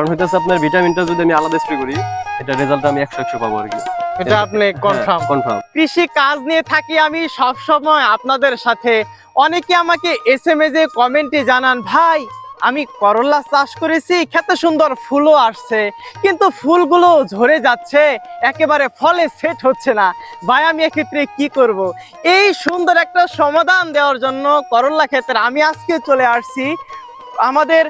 কারণ হইতেছে আপনার ভিটামিনটা যদি আমি আলাদা স্প্রে করি এটা রেজাল্ট আমি একশো একশো পাবো আর কি। এটা আপনি কনফার্ম কনফার্ম কৃষি কাজ নিয়ে থাকি আমি সব সময় আপনাদের সাথে। অনেকে আমাকে এস এম এ কমেন্টে জানান ভাই আমি করলা চাষ করেছি খেতে সুন্দর ফুলও আসছে কিন্তু ফুলগুলো ঝরে যাচ্ছে একেবারে ফলে সেট হচ্ছে না। ভাই আমি এক্ষেত্রে কি করব। এই সুন্দর একটা সমাধান দেওয়ার জন্য করলা ক্ষেত্রে আমি আজকে চলে আসছি। আমাদের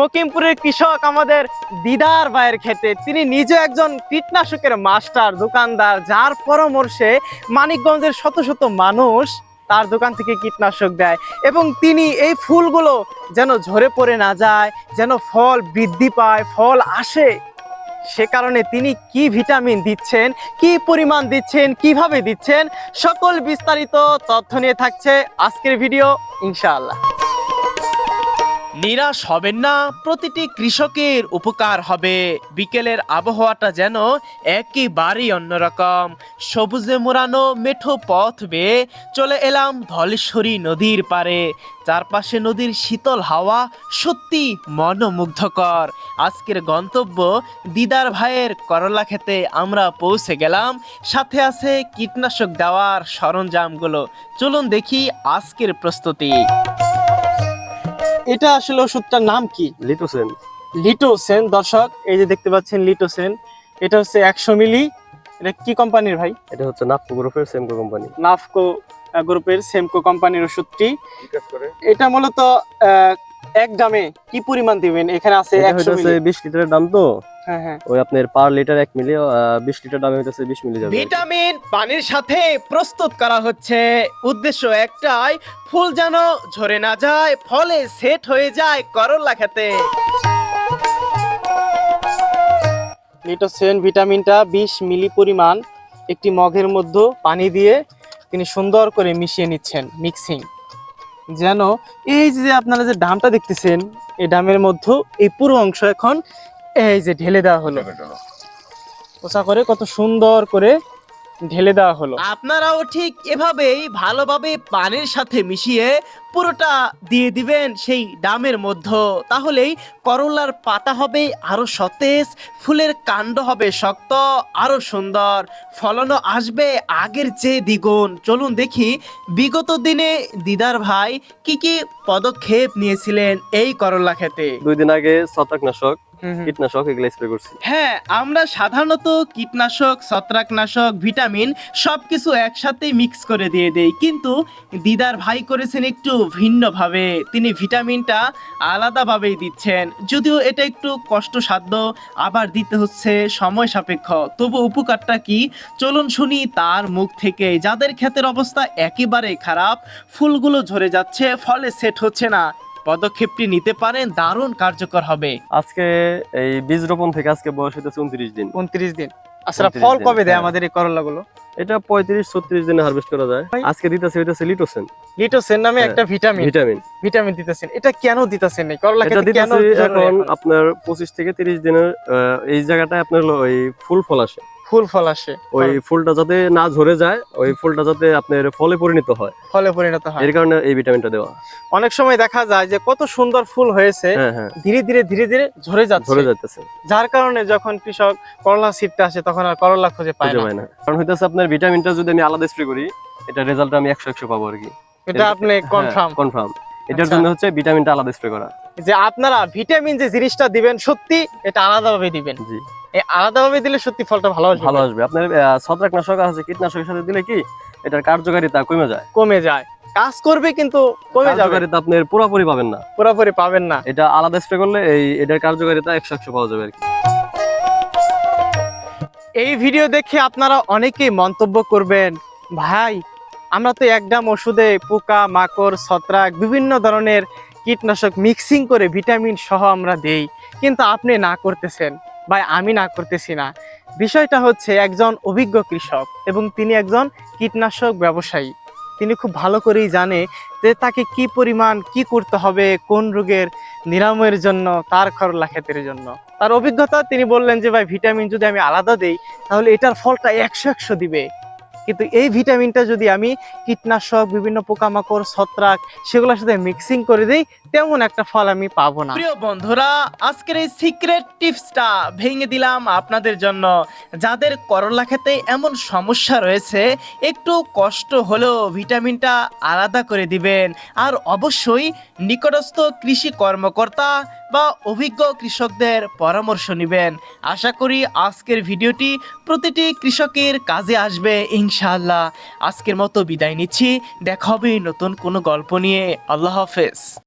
মকিমপুরের কৃষক আমাদের দিদার ভাইয়ের ক্ষেত্রে। তিনি নিজে একজন কীটনাশকের মাস্টার, দোকানদার, যার পরামর্শে মানিকগঞ্জের শত শত মানুষ তার দোকান থেকে কীটনাশক দেয়। এবং তিনি এই ফুলগুলো যেন ঝরে পড়ে না যায়, যেন ফল বৃদ্ধি পায়, ফল আসে, সে কারণে তিনি কি ভিটামিন দিচ্ছেন, কি পরিমাণ দিচ্ছেন, কীভাবে দিচ্ছেন, সকল বিস্তারিত তথ্য নিয়ে থাকছে আজকের ভিডিও, ইনশাআল্লাহ। নিরাশ হবেন না, প্রতিটি কৃষকের উপকার হবে। বিকেলের আবহাওয়াটা যেন একেবারেই অন্যরকম। সবুজে মোড়ানো মেঠো পথ বেয়ে চলে এলাম ধলেশ্বরী নদীর পারে চারপাশে নদীর শীতল হাওয়া সত্যি মনোমুগ্ধকর। আজকের গন্তব্য দিদার ভাইয়ের করলা খেতে আমরা পৌঁছে গেলাম। সাথে আছে কীটনাশক দেওয়ার সরঞ্জামগুলো। চলুন দেখি আজকের প্রস্তুতি। এটা আসলে ওষুধটার নাম কি? লিটোসেন। লিটোসেন দর্শক এই যে দেখতে পাচ্ছেন লিটোসেন এটা হচ্ছে একশো মিলি। এটা কি কোম্পানির ভাই? এটা হচ্ছে নাফকো গ্রুপের সেমকো কোম্পানি। নাফকো গ্রুপের সেমকো কোম্পানির ওষুধটি। এটা মূলত এক দামে কি পরিমাণ দিবেন? এখানে আছে এটা একশো হইতেছে মিলি বিশ লিটারের দাম তো। ওই আপনার পার লিটার এক মিলি বিশ লিটার দামে হইতেছে বিশ মিলি যাবে। ভিটামিন পানির সাথে প্রস্তুত করা হচ্ছে। উদ্দেশ্য একটাই ফুল যেন ঝরে না যায় ফলে সেট হয়ে যায় করলা খেতে। লিটোসেন ভিটামিনটা বিশ মিলি পরিমাণ একটি মগের মধ্যে পানি দিয়ে তিনি সুন্দর করে মিশিয়ে নিচ্ছেন মিক্সিং যেন এই যে আপনারা যে ডামটা দেখতেছেন এই ডামের মধ্যে এই পুরো অংশ এখন এই যে ঢেলে দেওয়া হলো। পোষা করে কত সুন্দর করে ঢেলে দেওয়া হলো। আপনারাও ঠিক এভাবেই ভালোভাবে পানির সাথে মিশিয়ে পুরোটা দিয়ে দিবেন সেই ডামের মধ্যে। তাহলেই করলার পাতা হবে আরও সতেজ ফুলের কাণ্ড হবে শক্ত আরও সুন্দর। ফলনও আসবে আগের চেয়ে দ্বিগুণ। চলুন দেখি বিগত দিনে দিদার ভাই কি কি পদক্ষেপ নিয়েছিলেন এই করলা খেতে। দুই দিন আগে ছত্রাকনাশক কীটনাশক এগুলো স্প্রে করছি। হ্যাঁ আমরা সাধারণত কীটনাশক ছত্রাকনাশক ভিটামিন সবকিছু একসাথে মিক্স করে দিয়ে দেই। কিন্তু দিদার ভাই করেছেন একটু ভিন্নভাবে। তিনি ভিটামিনটা আলাদাভাবেই দিচ্ছেন। যদিও এটা একটু কষ্টসাধ্য আবার দিতে হচ্ছে সময় সাপেক্ষ। তবু উপকারটা কি? চলুন শুনি তার মুখ থেকে। যাদের ক্ষেতের অবস্থা একেবারে খারাপ ফুলগুলো ঝরে যাচ্ছে ফলে সেট হচ্ছে না। পদক্ষেপটি নিতে পারেন দারুণ কার্যকর হবে। আজকে এই বীজ রোপণ থেকে আজকে বয়স হইতেছে উনত্রিশ দিন। উনত্রিশ দিন। আচ্ছা ফল কবে দেয় হ্যাঁ। আমাদের এই করলা গুলো এটা পঁয়ত্রিশ ছত্রিশ দিনে হারভেস্ট করা যায়। আজকে দিতেছে হইতেছে লিটোসেন লিটোসেন নামে হ্যাঁ, একটা ভিটামিন ভিটামিন ভিটামিন দিতেছেন। এটা কেন দিতেছেন এই করলা এটা খেতে কেন দিতেছি এখন? আপনার পঁচিশ থেকে তিরিশ দিনের আহ, এই জায়গাটায় আপনার ওই ফুল ফল আসে। ফুল ফল আসে। ওই ফুলটা যাতে না ঝরে যায় ওই ফুলটা যাতে আপনার ফলে পরিণত হয়। ফলে পরিণত হয়। এর কারণে এই ভিটামিনটা দেওয়া। অনেক সময় দেখা যায় যে কত সুন্দর ফুল হয়েছে হ্যাঁ হ্যাঁ। ধীরে ধীরে ধীরে ধীরে ঝরে যাচ্ছে। ঝরে যাইতেছে। যার কারণে যখন কৃষক করলা সিটটা আসে তখন আর করলা খুঁজে পায় না। কারণ হইতেছে আপনার ভিটামিনটা যদি আমি আলাদা স্প্রে করি এটা রেজাল্ট আমি একশো একশো পাবো আর কি। এটা আপনি কনফার্ম কনফার্ম এটার আচ্ছা। জন্য হচ্ছে ভিটামিনটা আলাদা স্প্রে করা। যে আপনারা ভিটামিন যে জিনিসটা দিবেন সত্যি এটা আলাদাভাবে দিবেন। জি। এই আলাদাভাবে দিলে সত্যি ফলটা ভালো আসবে। ভালো আসবে। আপনার ছত্রাকনাশক আছে কীটনাশকের সাথে দিলে কি এটার কার্যকারিতা কমে যায়। কমে যায়। কাজ করবে কিন্তু কমে যাবে। কার্যকারিতা আপনার পুরোপুরি পাবেন না। পুরোপুরি পাবেন না। এটা আলাদা স্প্রে করলে এই এটার কার্যকারিতা একশো একশো পাওয়া যাবে আর কি। এই ভিডিও দেখে আপনারা অনেকেই মন্তব্য করবেন ভাই আমরা তো একদম ওষুধে পোকা, মাকড়, ছত্রাক বিভিন্ন ধরনের কীটনাশক মিক্সিং করে ভিটামিন সহ আমরা দেই। কিন্তু আপনি না করতেছেন বা আমি না করতেছি না। বিষয়টা হচ্ছে একজন অভিজ্ঞ কৃষক এবং তিনি একজন কীটনাশক ব্যবসায়ী। তিনি খুব ভালো করেই জানে যে তাকে কি পরিমাণ, কি করতে হবে, কোন রোগের নিরাময়ের জন্য তার করলা ক্ষেতের জন্য। তার অভিজ্ঞতা তিনি বললেন যে, ভাই ভিটামিন যদি আমি আলাদা দেই, তাহলে এটার ফলটা একশো একশো দিবে। কিন্তু এই ভিটামিনটা যদি আমি কীটনাশক বিভিন্ন পোকামাকড় ছত্রাক সেগুলোর সাথে মিক্সিং করে দিই তেমন একটা ফল আমি পাবো না। প্রিয় বন্ধুরা, আজকের এই সিক্রেট টিপসটা ভেঙে দিলাম আপনাদের জন্য। যাদের করলা খেতে এমন সমস্যা রয়েছে, একটু কষ্ট হলেও ভিটামিনটা আলাদা করে দিবেন। আর অবশ্যই নিকটস্থ কৃষি কর্মকর্তা বা অভিজ্ঞ কৃষকদের পরামর্শ নেবেন। আশা করি আজকের ভিডিওটি প্রতিটি কৃষকের কাজে আসবে, ইনশাআল্লাহ। আজকের মতো বিদায় নিচ্ছি। দেখা হবে নতুন কোনো গল্প নিয়ে। আল্লাহ হাফেজ।